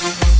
Bye.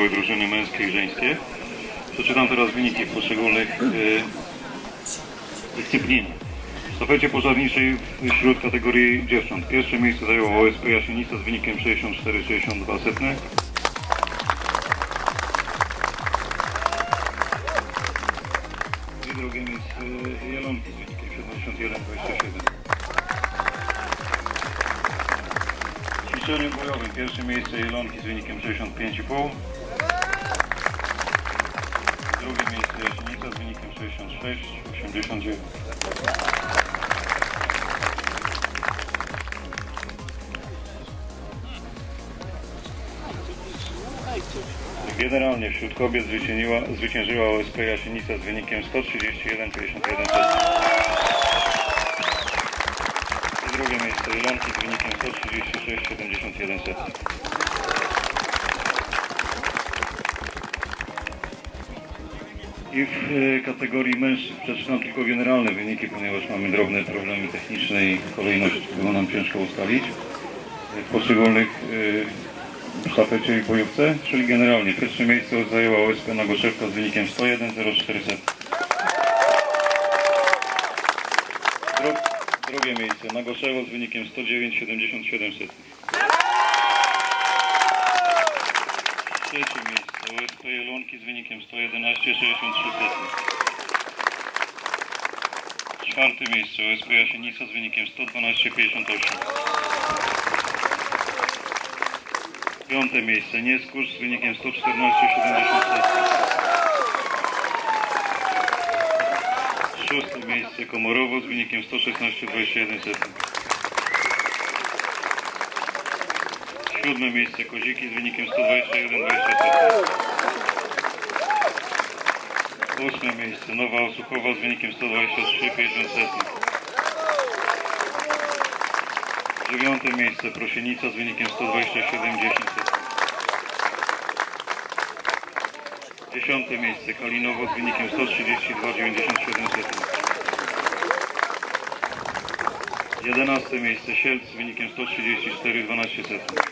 Wystartowały drużyny męskie i żeńskie. Przeczytam teraz wyniki poszczególnych y, dyscyplinach. W sztafecie pożarniczej wśród kategorii dziewcząt. Pierwsze miejsce zajęło OSP Jasienica z wynikiem 64-62 setne. I drugie miejsce Jelonki z wynikiem 71-27. W ćwiczeniu bojowym pierwsze miejsce Jelonki z wynikiem 65,5. Drugie miejsce Jasienica z wynikiem 66-89. Generalnie wśród kobiet zwyciężyła, zwyciężyła OSP Jasienica z wynikiem 131,51. I drugie miejsce Jelonki z wynikiem 136,71. I w e, kategorii mężczyzn przeczytam tylko generalne wyniki, ponieważ mamy drobne problemy techniczne i kolejność było nam ciężko ustalić. E, W poszczególnych e, w sztafecie i bojówce, czyli generalnie pierwsze miejsce zajęła OSP Nagoszewka z wynikiem 101,04. Dru drugie miejsce Nagoszewo z wynikiem 109,77. OSP Jelonki z wynikiem 111,63. Czwarte miejsce OSP Jasienica z wynikiem 112,58. Piąte miejsce Nieskurz z wynikiem 114,70. Szóste miejsce Komorowo z wynikiem 116,21. Siódme miejsce Koziki z wynikiem 121,20. Ósme miejsce Nowa Osuchowa z wynikiem 123,50. Dziewiąte miejsce Prosienica z wynikiem 127,10. Dziesiąte miejsce Kalinowo z wynikiem 132,97. Jedenaste miejsce Sielc z wynikiem 134,12.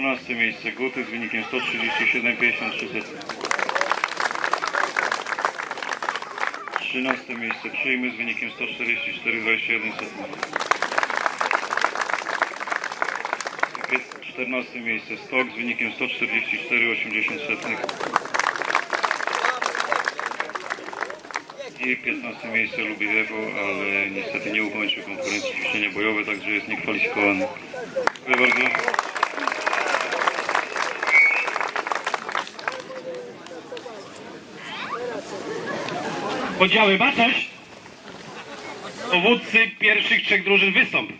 Dwunaste miejsce Guty z wynikiem 137,53. Trzynaste miejsce Przyjmy z wynikiem 144,21. 14 miejsce Stok z wynikiem 144,80. I 15 miejsce Lubiewo, ale niestety nie ukończył konkurencji ćwiczenia bojowe, także jest niekwalifikowany. Dziękuję bardzo. Oddziały Bacoś, dowódcy pierwszych trzech drużyn wystąp.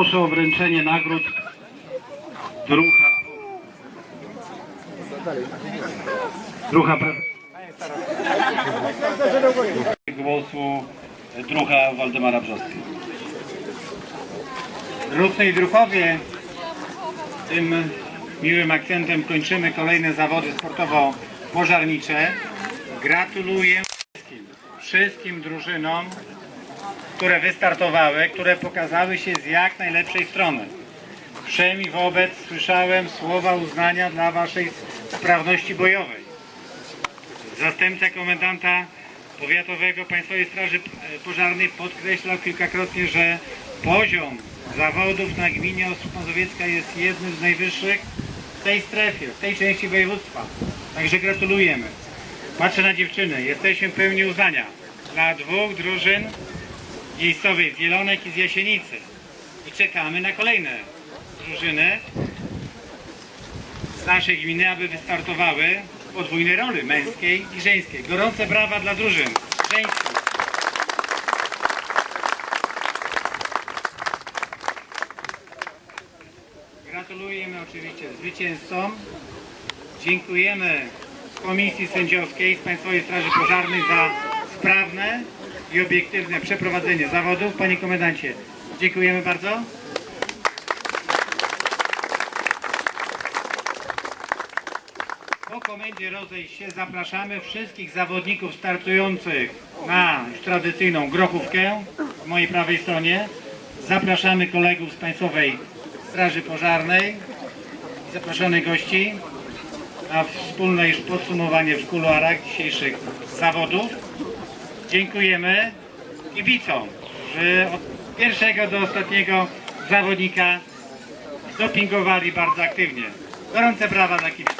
Proszę o wręczenie nagród drucha. Drucha pre- głosu drucha Waldemara Brzosty. Rusy i druchowie, tym miłym akcentem kończymy kolejne zawody sportowo-pożarnicze. Gratuluję wszystkim, wszystkim drużynom, które wystartowały, które pokazały się z jak najlepszej strony. Wszem i wobec słyszałem słowa uznania dla Waszej sprawności bojowej. Zastępca komendanta powiatowego Państwowej Straży Pożarnej podkreślał kilkakrotnie, że poziom zawodów na gminie Ostrów Mazowiecka jest jednym z najwyższych w tej strefie, w tej części województwa. Także gratulujemy. Patrzę na dziewczyny. Jesteśmy pełni uznania dla dwóch drużyn miejscowych z Zielonek i z Jasienicy. I czekamy na kolejne drużyny z naszej gminy, aby wystartowały w podwójnej roli męskiej i żeńskiej. Gorące brawa dla drużyn żeńskich. Gratulujemy oczywiście zwycięzcom. Dziękujemy Komisji Sędziowskiej z Państwowej Straży Pożarnej za sprawne i obiektywne przeprowadzenie zawodów. Panie Komendancie, dziękujemy bardzo. Po komendzie rozejść się zapraszamy wszystkich zawodników startujących na już tradycyjną grochówkę w mojej prawej stronie. Zapraszamy kolegów z Państwowej Straży Pożarnej i zaproszonych gości na wspólne już podsumowanie w kuluarach dzisiejszych zawodów. Dziękujemy kibicom, że od pierwszego do ostatniego zawodnika dopingowali bardzo aktywnie. Gorące brawa dla kibiców.